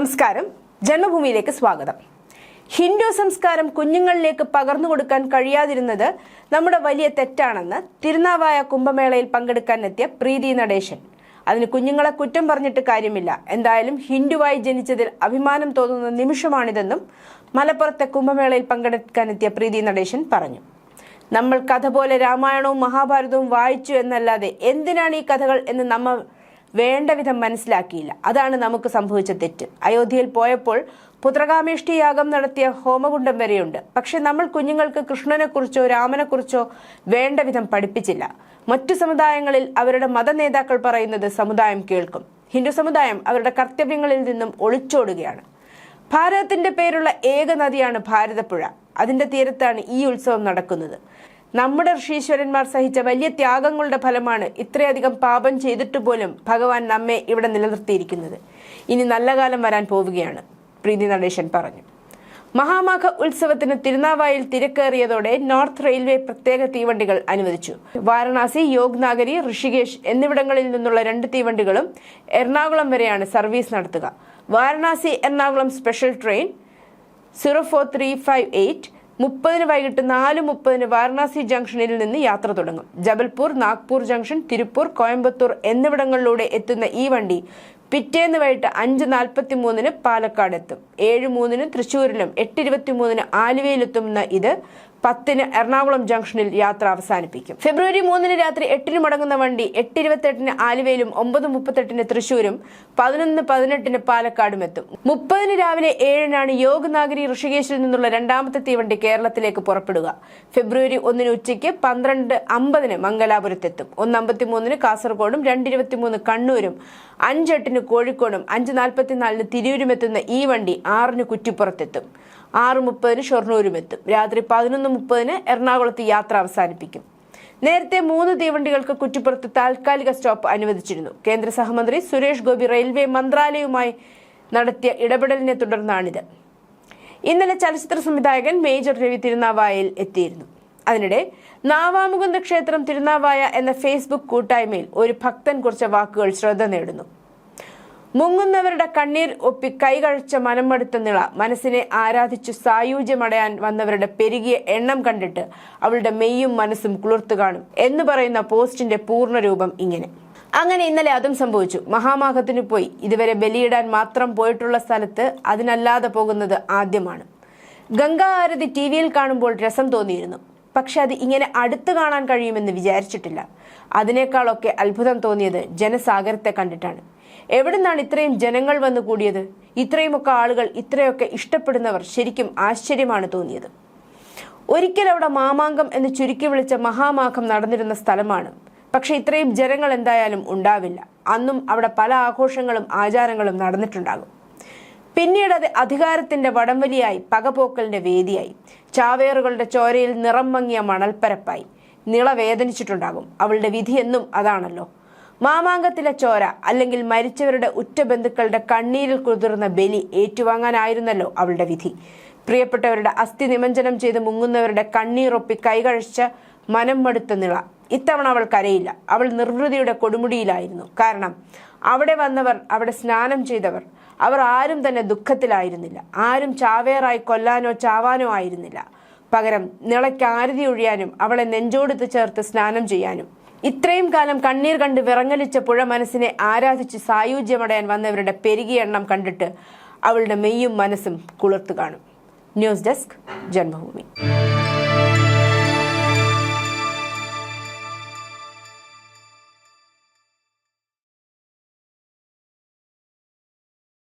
നമസ്കാരം. ജന്മഭൂമിയിലേക്ക് സ്വാഗതം. ഹിന്ദു സംസ്കാരം കുഞ്ഞുങ്ങളിലേക്ക് പകർന്നു കൊടുക്കാൻ കഴിയാതിരുന്നത് നമ്മുടെ വലിയ തെറ്റാണെന്ന് തിരുനാവായ കുംഭമേളയിൽ പങ്കെടുക്കാൻ എത്തിയ പ്രീതി നടേശൻ. അതിന് കുഞ്ഞുങ്ങളെ കുറ്റം പറഞ്ഞിട്ട് കാര്യമില്ല. എന്തായാലും ഹിന്ദുവായി ജനിച്ചതിൽ അഭിമാനം തോന്നുന്ന നിമിഷമാണിതെന്നും മലപ്പുറത്തെ കുംഭമേളയിൽ പങ്കെടുക്കാനെത്തിയ പ്രീതി നടേശൻ പറഞ്ഞു. നമ്മൾ കഥ പോലെ രാമായണവും മഹാഭാരതവും വായിച്ചു എന്നല്ലാതെ എന്തിനാണ് ഈ കഥകൾ എന്ന് നമ്മൾ വേണ്ട വിധം മനസ്സിലാക്കിയില്ല. അതാണ് നമുക്ക് സംഭവിച്ച തെറ്റ്. അയോധ്യയിൽ പോയപ്പോൾ പുത്രകാമേഷ്ടി യാഗം നടത്തിയ ഹോമകുണ്ടം വരെയുണ്ട്. പക്ഷെ നമ്മൾ കുഞ്ഞുങ്ങൾക്ക് കൃഷ്ണനെക്കുറിച്ചോ രാമനെക്കുറിച്ചോ വേണ്ട വിധം പഠിപ്പിച്ചില്ല. മറ്റു സമുദായങ്ങളിൽ അവരുടെ മതനേതാക്കൾ പറയുന്നത് സമുദായം കേൾക്കും. ഹിന്ദു സമുദായം അവരുടെ കർത്തവ്യങ്ങളിൽ നിന്നും ഒളിച്ചോടുകയാണ്. ഭാരതത്തിന്റെ പേരുള്ള ഏക നദിയാണ് ഭാരതപ്പുഴ. അതിന്റെ തീരത്താണ് ഈ ഉത്സവം നടക്കുന്നത്. നമ്മുടെ ഋഷീശ്വരന്മാർ സഹിച്ച വലിയ ത്യാഗങ്ങളുടെ ഫലമാണ് ഇത്രയധികം പാപം ചെയ്തിട്ട് പോലും ഭഗവാൻ നമ്മെ ഇവിടെ നിലനിർത്തിയിരിക്കുന്നത്. ഇനി നല്ല കാലം വരാൻ പോവുകയാണ് പ്രീതി നടേശൻ പറഞ്ഞു. മഹാമാഘ ഉത്സവത്തിന് തിരുനാവായിൽ തിരക്കേറിയതോടെ നോർത്ത് റെയിൽവേ പ്രത്യേക തീവണ്ടികൾ അനുവദിച്ചു. വാരണാസി യോഗ് നാഗരി ഋഷികേഷ് എന്നിവിടങ്ങളിൽ നിന്നുള്ള രണ്ട് തീവണ്ടികളും എറണാകുളം വരെയാണ് സർവീസ് നടത്തുക. Varanasi Ernakulam special train zero four three five eight മുപ്പതിന് വൈകിട്ട് നാല് മുപ്പതിന് വാരണാസി ജംഗ്ഷനിൽ നിന്ന് യാത്ര തുടങ്ങും. ജബൽപൂർ നാഗ്പൂർ ജംഗ്ഷൻ തിരുപ്പൂർ കോയമ്പത്തൂർ എന്നിവിടങ്ങളിലൂടെ എത്തുന്ന ഈ വണ്ടി പിറ്റേന്ന് വൈകിട്ട് അഞ്ച് നാൽപ്പത്തി മൂന്നിന് പാലക്കാട് എത്തും ഏഴ് മൂന്നിന് തൃശ്ശൂരിലും എട്ട് ഇരുപത്തി മൂന്നിന് ആലുവയിലെത്തുന്ന ഇത് പത്തിന് എറണാകുളം ജംഗ്ഷനിൽ യാത്ര അവസാനിപ്പിക്കും. ഫെബ്രുവരി മൂന്നിന് രാത്രി എട്ടിന് മടങ്ങുന്ന വണ്ടി എട്ട് ഇരുപത്തെട്ടിന് ആലുവയിലും ഒമ്പത് മുപ്പത്തെട്ടിന് തൃശൂരും പതിനൊന്ന് പതിനെട്ടിന് പാലക്കാടും എത്തും. മുപ്പതിന് രാവിലെ ഏഴിനാണ് യോഗനാഗിരി ഋഷികേശിൽ നിന്നുള്ള രണ്ടാമത്തെ തീവണ്ടി കേരളത്തിലേക്ക് പുറപ്പെടുക. ഫെബ്രുവരി ഒന്നിന് ഉച്ചയ്ക്ക് പന്ത്രണ്ട് അമ്പതിന് മംഗലാപുരത്തെത്തും. ഒന്ന് അമ്പത്തിമൂന്നിന് കാസർഗോഡും രണ്ടിരുപത്തിമൂന്ന് കണ്ണൂരും അഞ്ചെട്ടിന് കോഴിക്കോടും അഞ്ച് നാൽപ്പത്തിനാലിന് തിരൂരും എത്തുന്ന ഈ വണ്ടി ആറിന് കുറ്റിപ്പുറത്തെത്തും. ആറ് മുപ്പതിന് ഷൊർണൂരും എത്തും. രാത്രി പതിനൊന്ന് മുപ്പതിന് എറണാകുളത്ത് യാത്ര അവസാനിപ്പിക്കും. നേരത്തെ മൂന്ന് തീവണ്ടികൾക്ക് കുറ്റിപ്പുറത്ത് താൽക്കാലിക സ്റ്റോപ്പ് അനുവദിച്ചിരുന്നു. കേന്ദ്ര സഹമന്ത്രി സുരേഷ് ഗോപി റെയിൽവേ മന്ത്രാലയവുമായി നടത്തിയ ഇടപെടലിനെ തുടർന്നാണിത്. ഇന്നലെ ചലച്ചിത്ര സംവിധായകൻ മേജർ രവി തിരുനാവായയിൽ എത്തിയിരുന്നു. അതിനിടെ നാവാമുകുന്ദ ക്ഷേത്രം തിരുനാവായ എന്ന ഫേസ്ബുക്ക് കൂട്ടായ്മയിൽ ഒരു ഭക്തൻ കുറിച്ച വാക്കുകൾ ശ്രദ്ധ നേടുന്നു. മുങ്ങുന്നവരുടെ കണ്ണീർ ഒപ്പി കൈകഴച്ച മനമെടുത്ത നിള മനസ്സിനെ ആരാധിച്ചു സായൂജ്യമടയാൻ വന്നവരുടെ പെരുകിയ എണ്ണം കണ്ടിട്ട് അവളുടെ മെയ്യും മനസ്സും കുളിർത്തു കാണും എന്ന് പറയുന്ന പോസ്റ്റിന്റെ പൂർണരൂപം ഇങ്ങനെ. അങ്ങനെ ഇന്നലെ അതും സംഭവിച്ചു. മഹാമാഘത്തിന് പോയി. ഇതുവരെ ബലിയിടാൻ മാത്രം പോയിട്ടുള്ള സ്ഥലത്ത് അതിനല്ലാതെ പോകുന്നത് ആദ്യമാണ്. ഗംഗാ ആരതി ടി വിയിൽ കാണുമ്പോൾ രസം തോന്നിയിരുന്നു. പക്ഷെ അത് ഇങ്ങനെ അടുത്ത് കാണാൻ കഴിയുമെന്ന് വിചാരിച്ചിട്ടില്ല. അതിനേക്കാളൊക്കെ അത്ഭുതം തോന്നിയത് ജനസാഗരത്തെ കണ്ടിട്ടാണ്. എവിടുന്നാണ് ഇത്രയും ജനങ്ങൾ വന്നു കൂടിയത്? ഇത്രയുമൊക്കെ ആളുകൾ ഇത്രയൊക്കെ ഇഷ്ടപ്പെടുന്നവർ ശരിക്കും ആശ്ചര്യമാണ് തോന്നിയത്. ഒരിക്കൽ അവിടെ മാമാങ്കം എന്ന് ചുരുക്കി വിളിച്ച മഹാമാഘം നടന്നിരുന്ന സ്ഥലമാണ്. പക്ഷെ ഇത്രയും ജനങ്ങൾ എന്തായാലും ഉണ്ടാവില്ല. അന്നും അവിടെ പല ആഘോഷങ്ങളും ആചാരങ്ങളും നടന്നിട്ടുണ്ടാകും. പിന്നീട് അത് അധികാരത്തിന്റെ വടംവലിയായി പകപോക്കലിന്റെ വേദിയായി. ചാവേറുകളുടെ ചോരയിൽ നിറം മങ്ങിയ മണൽപ്പരപ്പായി. നിള വേദനിച്ചിട്ടുണ്ടാകും. അവളുടെ വിധി എന്നും അതാണല്ലോ. മാമാങ്കത്തിലെ ചോര അല്ലെങ്കിൽ മരിച്ചവരുടെ ഉറ്റ ബന്ധുക്കളുടെ കണ്ണീരിൽ കുതിർന്ന ബലി ഏറ്റുവാങ്ങാനായിരുന്നല്ലോ അവളുടെ വിധി. പ്രിയപ്പെട്ടവരുടെ അസ്ഥി നിമഞ്ജനം ചെയ്ത് മുങ്ങുന്നവരുടെ കണ്ണീറൊപ്പി കൈകഴിച്ച മനം മടുത്ത നിള. ഇത്തവണ അവൾ കരയില്ല. അവൾ നിർവൃതിയുടെ കൊടുമുടിയിലായിരുന്നു. കാരണം അവിടെ വന്നവർ അവിടെ സ്നാനം ചെയ്തവർ അവർ ആരും തന്നെ ദുഃഖത്തിലായിരുന്നില്ല. ആരും ചാവേറായി കൊല്ലാനോ ചാവാനോ ആയിരുന്നില്ല. പകരം നിളയ്ക്കാരുതി ഒഴിയാനും അവളെ നെഞ്ചോടുത്ത് ചേർത്ത് സ്നാനം ചെയ്യാനും. ഇത്രയും കാലം കണ്ണീർ കണ്ട് വിറങ്ങലിച്ച പുഴ മനസ്സിനെ ആരാധിച്ച് സായുജ്യമടയാൻ വന്നവരുടെ പെരുകിയ എണ്ണം കണ്ടിട്ട് അവളുടെ മെയ്യും മനസ്സും കുളിർത്തു കാണും. News desk Janmabhumi.